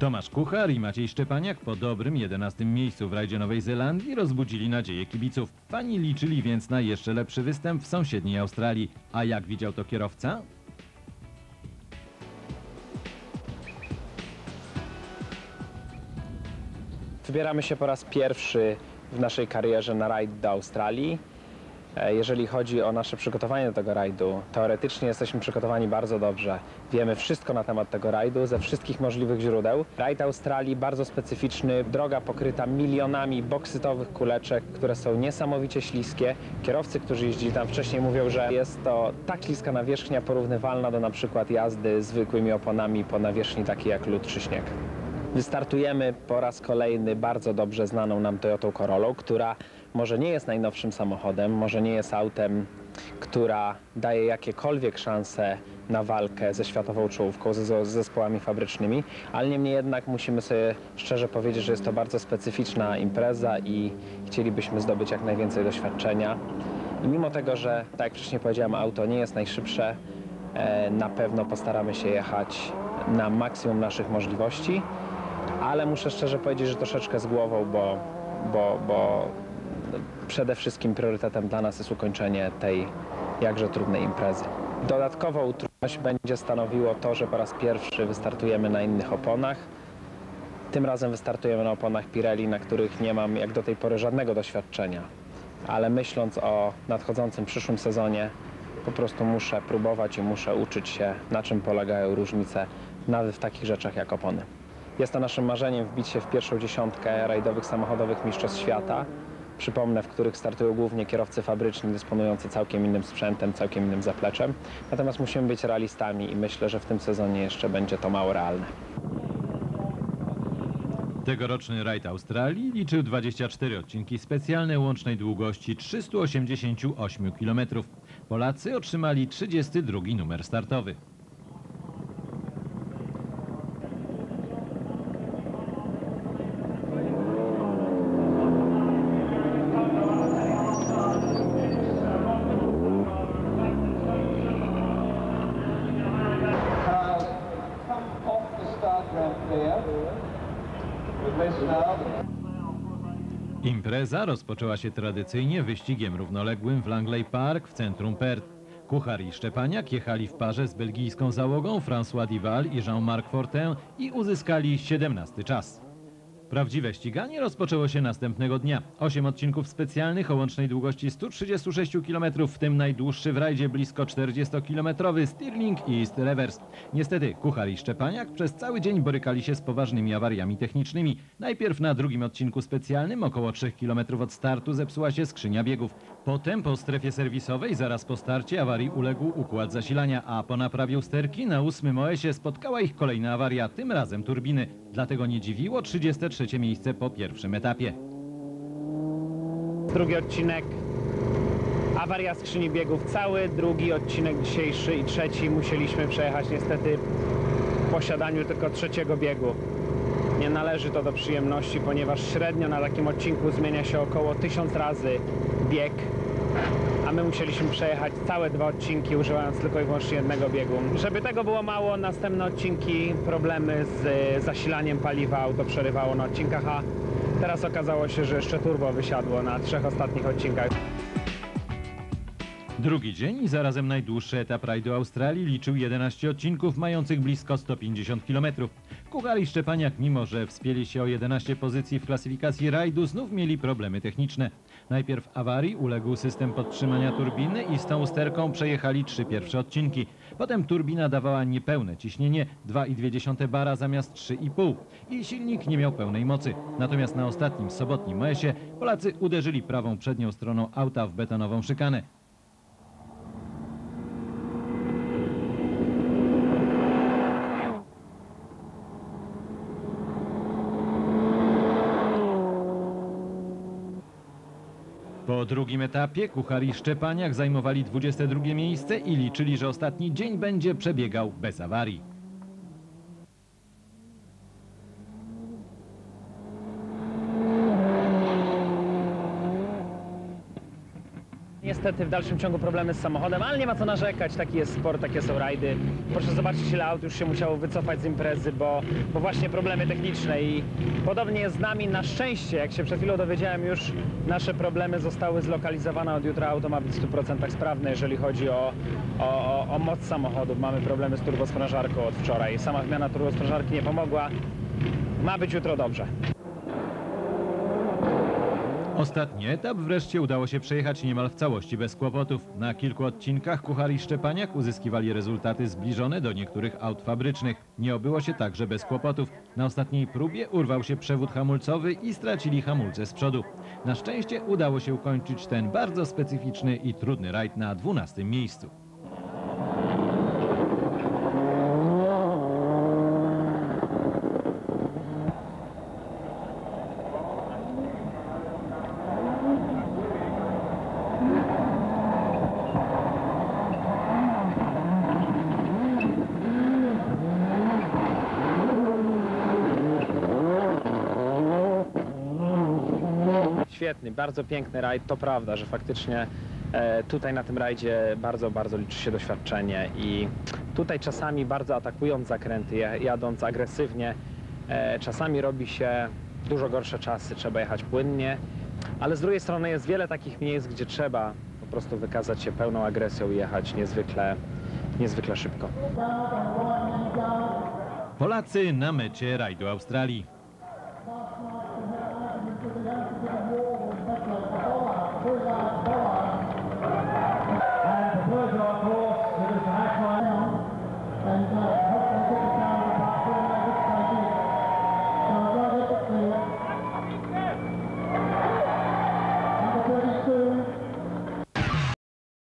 Tomasz Kuchar i Maciej Szczepaniak po dobrym 11 miejscu w rajdzie Nowej Zelandii rozbudzili nadzieję kibiców. Fani liczyli więc na jeszcze lepszy występ w sąsiedniej Australii. A jak widział to kierowca? Wybieramy się po raz pierwszy w naszej karierze na rajd do Australii. E, Jeżeli chodzi o nasze przygotowanie do tego rajdu, teoretycznie jesteśmy przygotowani bardzo dobrze. Wiemy wszystko na temat tego rajdu ze wszystkich możliwych źródeł. Rajd Australii bardzo specyficzny, droga pokryta milionami boksytowych kuleczek, które są niesamowicie śliskie. Kierowcy, którzy jeździli tam wcześniej mówią, że jest to tak śliska nawierzchnia porównywalna do na przykład jazdy zwykłymi oponami po nawierzchni takiej jak lód czy śnieg. Wystartujemy po raz kolejny bardzo dobrze znaną nam Toyotą Corollą, która może nie jest najnowszym samochodem, może nie jest autem, która daje jakiekolwiek szanse na walkę ze światową czołówką, ze, ze zespołami fabrycznymi, ale niemniej jednak musimy sobie szczerze powiedzieć, że jest to bardzo specyficzna impreza i chcielibyśmy zdobyć jak najwięcej doświadczenia. I mimo tego, że tak jak wcześniej powiedziałem, auto nie jest najszybsze, e, na pewno postaramy się jechać na maksimum naszych możliwości ale muszę szczerze powiedzieć, że troszeczkę z głową, bo, bo, bo przede wszystkim priorytetem dla nas jest ukończenie tej jakże trudnej imprezy. Dodatkową trudność będzie stanowiło to, że po raz pierwszy wystartujemy na innych oponach. Tym razem wystartujemy na oponach Pirelli, na których nie mam jak do tej pory żadnego doświadczenia. Ale myśląc o nadchodzącym przyszłym sezonie, po prostu muszę próbować i muszę uczyć się, na czym polegają różnice nawet w takich rzeczach jak opony. Jest to naszym marzeniem wbić się w pierwszą dziesiątkę rajdowych samochodowych mistrzostw świata. Przypomnę, w których startują głównie kierowcy fabryczni dysponujący całkiem innym sprzętem, całkiem innym zapleczem. Natomiast musimy być realistami i myślę, że w tym sezonie jeszcze będzie to mało realne. Tegoroczny rajd Australii liczył 24 odcinki specjalne łącznej długości 388 km. Polacy otrzymali 32 numer startowy. Impreza rozpoczęła się tradycyjnie wyścigiem równoległym w Langley Park w centrum Perth. Kuchar i Szczepaniak jechali w parze z belgijską załogą François Dival i Jean-Marc Fortin i uzyskali 17 czas. Prawdziwe ściganie rozpoczęło się następnego dnia. Osiem odcinków specjalnych o łącznej długości 136 km, w tym najdłuższy w rajdzie blisko 40-kilometrowy Stirling East Reverse. Niestety Kuchar i Szczepaniak przez cały dzień borykali się z poważnymi awariami technicznymi. Najpierw na drugim odcinku specjalnym, około 3 km od startu, zepsuła się skrzynia biegów. Potem po strefie serwisowej, zaraz po starcie awarii uległ układ zasilania, a po naprawie usterki na ósmym OS-ie spotkała ich kolejna awaria, tym razem turbiny. Dlatego nie dziwiło 33 miejsce po pierwszym etapie. Drugi odcinek, awaria skrzyni biegów. Cały drugi odcinek dzisiejszy i trzeci musieliśmy przejechać niestety w posiadaniu tylko trzeciego biegu. Nie należy to do przyjemności, ponieważ średnio na takim odcinku zmienia się około 1000 razy bieg, a my musieliśmy przejechać całe dwa odcinki używając tylko i wyłącznie jednego biegu. Żeby tego było mało, następne odcinki, problemy z e, zasilaniem paliwa auto przerywało na odcinkach, a teraz okazało się, że jeszcze turbo wysiadło na trzech ostatnich odcinkach. Drugi dzień i zarazem najdłuższy etap rajdu Australii liczył 11 odcinków mających blisko 150 km. Kuchar i Szczepaniak, mimo że wspięli się o 11 pozycji w klasyfikacji rajdu, znów mieli problemy techniczne. Najpierw awarii uległ system podtrzymania turbiny i z tą usterką przejechali trzy pierwsze odcinki. Potem turbina dawała niepełne ciśnienie 2,2 bara zamiast 3,5 i silnik nie miał pełnej mocy. Natomiast na ostatnim sobotnim OS-ie Polacy uderzyli prawą przednią stroną auta w betonową szykanę. Po drugim etapie Kuchar i Szczepaniak zajmowali 22 miejsce i liczyli, że ostatni dzień będzie przebiegał bez awarii. Niestety w dalszym ciągu problemy z samochodem, ale nie ma co narzekać, taki jest sport, takie są rajdy. Proszę zobaczyć ile aut już się musiało wycofać z imprezy, bo, bo właśnie problemy techniczne i podobnie jest z nami na szczęście, jak się przed chwilą dowiedziałem już, nasze problemy zostały zlokalizowane, od jutra auto ma być w 100% sprawne, jeżeli chodzi o, o, o, moc samochodów. Mamy problemy z turbosprężarką od wczoraj, sama zmiana turbosprężarki nie pomogła, ma być jutro dobrze. Ostatni etap wreszcie udało się przejechać niemal w całości bez kłopotów. Na kilku odcinkach Kuchar i Szczepaniak uzyskiwali rezultaty zbliżone do niektórych aut fabrycznych. Nie obyło się także bez kłopotów. Na ostatniej próbie urwał się przewód hamulcowy i stracili hamulce z przodu. Na szczęście udało się ukończyć ten bardzo specyficzny i trudny rajd na 12 miejscu. Świetny, bardzo piękny rajd. To prawda, że faktycznie e, tutaj na tym rajdzie bardzo, bardzo liczy się doświadczenie i tutaj czasami bardzo atakując zakręty, ja- jadąc agresywnie, e, czasami robi się dużo gorsze czasy, trzeba jechać płynnie, ale z drugiej strony jest wiele takich miejsc, gdzie trzeba po prostu wykazać się pełną agresją i jechać niezwykle, niezwykle szybko. Polacy na mecie rajdu Australii. down and uh,